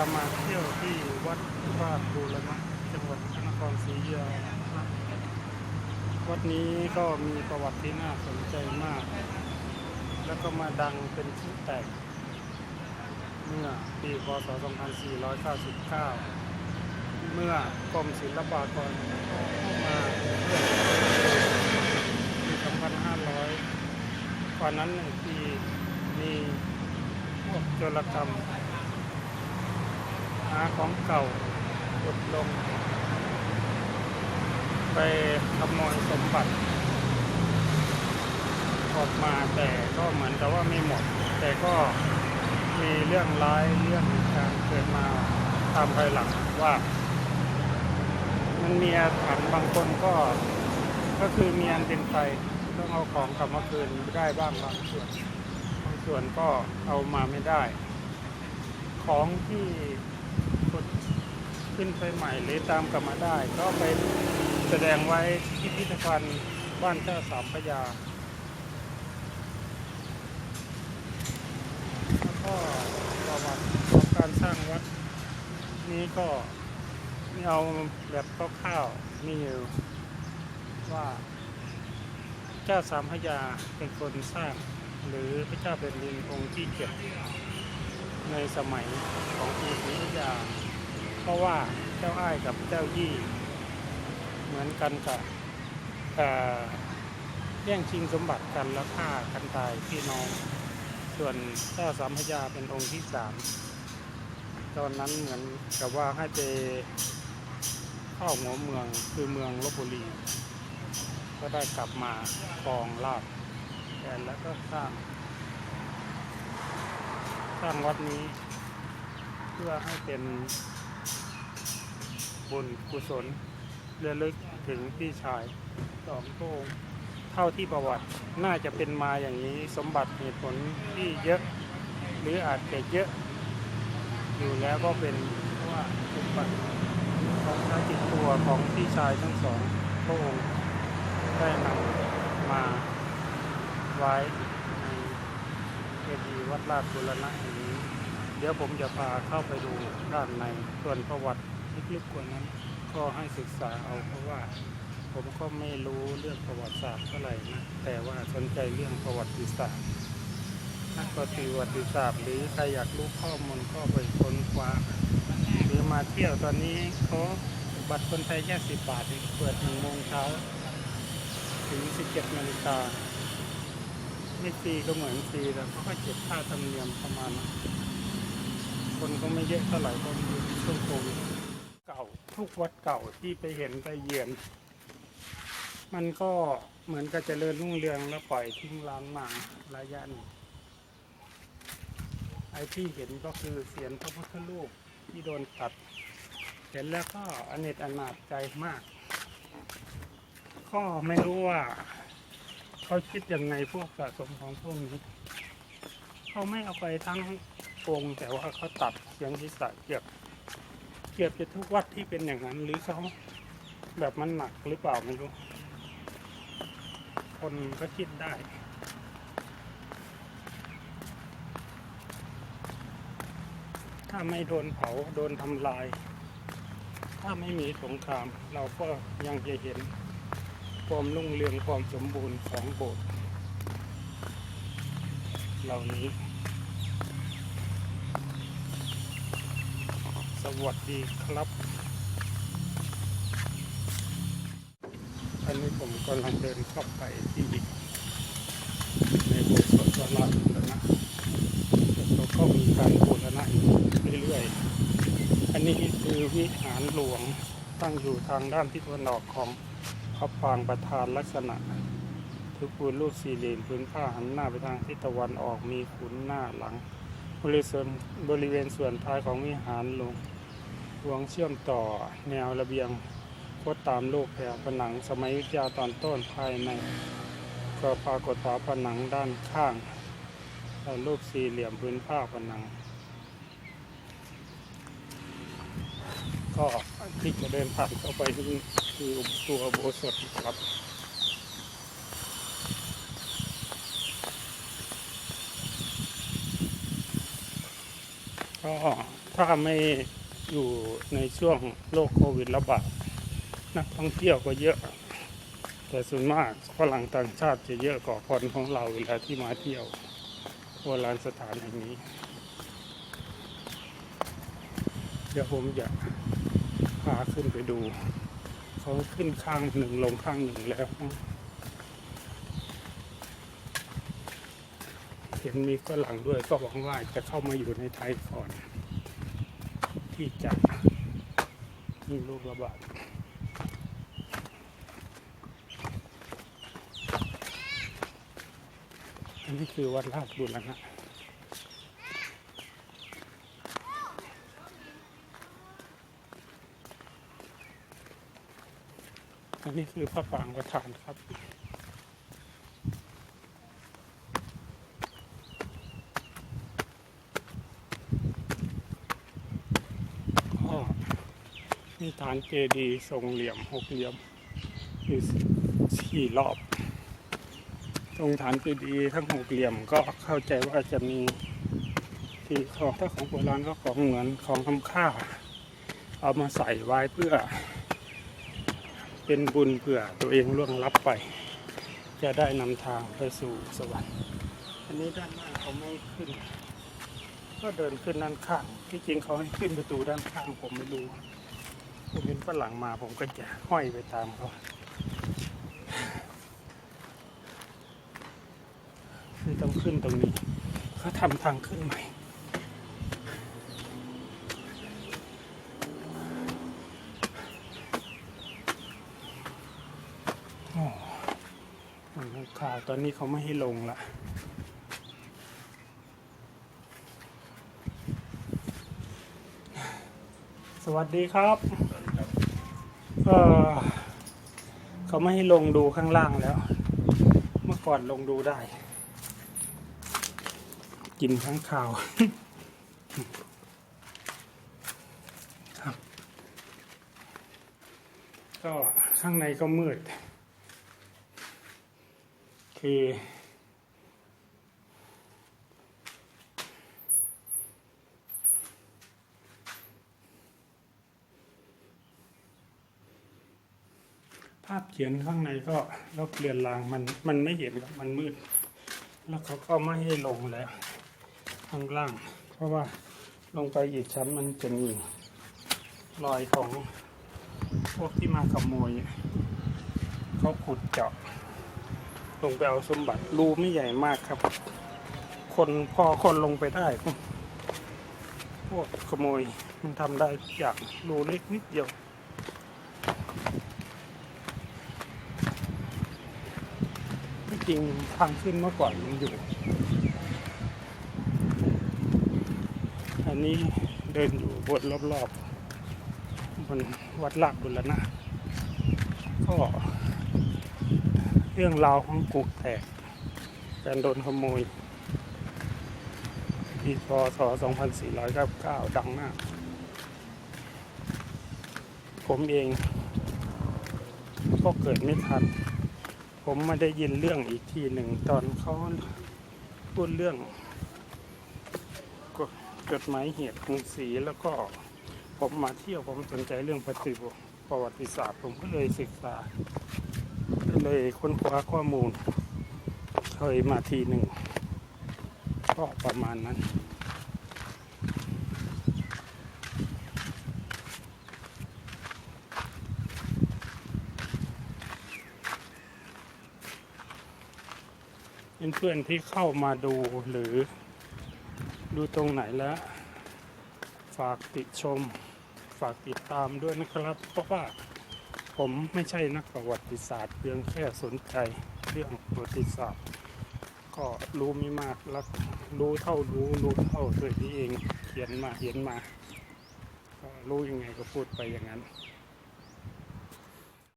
ามาเที่ยวที่วัดราชบูรณะจังหวัดพระนครศรีอยุธยาวัดนี้ก็มีประวัติที่น่าสนใจมาก แล้วก็มาดังเป็นชื่อแตก เมื่อปีพศ 2499 เมื่อกรมศิลปากรเข้ามาปี2500ก่อนนั้นหนึ่งปีมีพวกโจรกรรม หาของเก่าขุดลง ไปขโมยสมบัติ ออกมาแต่ก็เหมือนกับว่าไม่หมด แต่ก็มีเรื่องร้ายเรื่องการเกิดมาตามภายหลังว่า มันมีอาถรรพ์บางคนก็ก็คือมีอันเป็นไปต้องเอาของกลับมาคืนได้บ้างบางส่วนบางส่วนก็เอามาไม่ได้ ของที่ ขึ้นไปใหม่หรือตามกลับมาได้ ก็ไปแสดงไว้ที่พิพิธภัณฑ์บ้านเจ้าสามพระยาแล้วก็ประวัติของการสร้างวัดนี้ก็มีเอาแบบคร่าวๆมีอยู่ว่าเจ้าสามพระยาเป็นคนสร้าง หรือพระเจ้าเป็นดินองค์ที่เจ็ดในสมัยของกรุงศรีอยุธยา เพราะว่าเจ้าอ้ายกับเจ้ายี่ เหมือนกันกับเอ่อแย่งชิงสมบัติกันแล้วฆ่ากันตายพี่น้อง ส่วนเจ้าสามพระยาเป็นองค์ที่สามตอนนั้นเหมือนกับว่าให้ไปเข้าหัวเมืองคือเมืองลบบุรี ก็ได้กลับมาครองราชย์แทนแล้วก็สร้างสร้างวัดนี้ เพื่อให้เป็น บุญกุศลเระลึกถึงพี่ชายสองพระองค์เท่าที่ประวัติน่าจะเป็นมาอย่างนี้สมบัติเหตุผลที่เยอะ หรืออาจจะเยอะอยู่แล้วก็เป็นว่าสมบัติของชาติดตัวของพี่ชายทั้งสองพระองค์ได้นำมาไว้ในเจดีย์วัดราชบุรณะแห่งนี้ เดี๋ยวผมจะพาเข้าไปดูด้านในส่วนประวัติ ลึกๆกว่านั้น ก็ให้ศึกษาเอาเพราะว่าผมก็ไม่รู้เรื่องประวัติศาสตร์เท่าไหร่นะ แต่ว่าสนใจเรื่องประวัติศาสตร์นักประวัติศาสตร์หรือใครอยากรู้ข้อมูลก็ไปค้นคว้าหรือมาเที่ยวตอนนี้เขาบัตรคนไทยแค่สิบบาทเปิดหนึ่งโมงเช้าถึงสิบเจ็ดนาฬิกาไม่ฟรีก็เหมือนฟรีแล้วก็เก็บค่าธรรมเนียมประมาณ คนก็ไม่เยอะเท่าไหร่ก็มีช่วงโควิด เก่า ทุกวัดเก่าที่ไปเห็นไปเยือน มันก็เหมือนกับเจริญรุ่งเรืองแล้วปล่อยทิ้งร้างมาระยะหนึ่งไอ้ที่เห็นก็คือเสียนพระพุทธรูปที่โดนตัด เห็นแล้วก็อเนจอนาถใจมาก ก็ไม่รู้ว่า เขาคิดยังไงพวกสะสมของพวกนี้ เขาไม่เอาไปทั้งองค์แต่ว่าเขาตัดเสียงศีรษะเกือบ เกือบจะทุกวัดที่เป็นอย่างนั้น หรือเขาแบบมันหนักหรือเปล่าไม่รู้ คนก็คิดได้ถ้าไม่โดนเผาโดนทำลาย ถ้าไม่มีสงคราม เราก็ยังจะเห็นความรุ่งเรืองความสมบูรณ์ของโบสถ์เหล่านี้ วัสดีครับ อันนี้ผมกำลังเดินเข้าไปที่ในโบสถ์สดวราชบุรณะแล้วก็มีการบูรณะอยู่เรื่อยๆ อันนี้คือวิหารหลวงตั้งอยู่ทางด้านทิศตะวันออกของพระปรางประธานลักษณะทุกปูนรูปสี่เหลี่ยมพื้นผ้าหันหน้าไปทางทิศตะวันออกมีขุนหน้าหลังบริเวณส่วนบริเวณส่วนท้ายของวิหารหลวง วงเชื่อมต่อแนวระเบียงโคตตามรูปแผงผนังสมัยอยุธยาตอนต้นภายใน ก็ปรากฏฝาผนังด้านข้างรูปสี่เหลี่ยมพื้นผ้าผนัง ก็ที่จะเดินผ่านเข้าไปนี่คือตัวโบสถครับก็ถ้าไม่ อยู่ในช่วงโรคโควิดระบาดนักท่องเที่ยวก็เยอะ แต่ส่วนมากฝรั่งต่างชาติจะเยอะกว่าคนของเราเวลาที่มาเที่ยวโบราณสถานแห่งนี้ เดี๋ยวผมจะพาขึ้นไปดู เขาขึ้นข้างหนึ่งลงข้างหนึ่งแล้วเห็นมีฝรั่งด้วยก็หวังว่าจะเข้ามาอยู่ในไทยก่อน ที่จะมีโรคระบาดอันนี้คือวัดราชบุรณะอันนี้คือพระปรางประธานครับ ก็ มีฐานเจดีย์ทรงเหลี่ยมหกเหลี่ยมอยู่สี่รอบ ตรงฐานเจดีย์ทั้งหกเหลี่ยมก็เข้าใจว่าจะมีที่ของถ้าของโบราณก็ของเหมือนของทำค่า เอามาใส่ไว้เพื่อ เป็นบุญเพื่อตัวเองล่วงลับไป จะได้นำทางไปสู่สวรรค์ อันนี้ด้านหน้าเขาไม่ขึ้น ก็เดินขึ้นด้านข้าง ที่จริงเขาให้ขึ้นประตูด้านข้างผมไม่รู้ ผมเห็นฝรั่งมาผมก็จะห้อยไปตามเขาคือต้องขึ้นตรงนี้เขาทำทางขึ้นใหม่โอ้ข่าวตอนนี้เขาไม่ให้ลงละสวัสดีครับ เขาไม่ให้ลงดูข้างล่างแล้ว เมื่อก่อนลงดูได้ กินข้างข่าวครับก็ข้างในก็มืด คือ ภาพเขียนข้างในก็ลบเลือนลางมันมันไม่เห็นครับมันมืด แล้วเขาก็ไม่ให้ลงแล้วข้างล่าง เพราะว่าลงไปอีกชั้นมันจะมีรอยของพวกที่มาขโมยเขาขุดเจาะลงไปเอาสมบัติรูไม่ใหญ่มากครับ คนพอคนลงไปได้พวกขโมยมันทำได้ทุกอย่างรูเล็กนิดเดียว จริงทางขึ้นเมื่อก่อนมันอยู่ อันนี้เดินอยู่บนรอบๆบนวัดลาดบุรณะก็เรื่องราวของกุกแตกการโดนขโมยปีพศ2499 ดังมาก ผมเองก็เกิดไม่ทัน ผมมาได้ยินเรื่องอีกทีหนึ่งตอนเขาพูดเรื่องกฎจดหมายเหตุกรุงศรีแล้วก็ผมมาเที่ยวผมสนใจเรื่องปฏิบัติประวัติศาสตร์ผมก็เลยศึกษาเลยค้นคว้าข้อมูล เคยมาทีหนึ่งก็ประมาณนั้น เพื่อนๆที่เข้ามาดูหรือดูตรงไหนแล้ว ฝากติดชม ฝากติดตามด้วยนะครับ เพราะว่าผมไม่ใช่นักประวัติศาสตร์เพียงแค่สนใจเรื่องประวัติศาสตร์ ก็รู้ไม่มากแล้วรู้เท่ารู้รู้เท่าตัวที่เองเขียนมาเห็นมารู้ยังไงก็พูดไปอย่างนั้น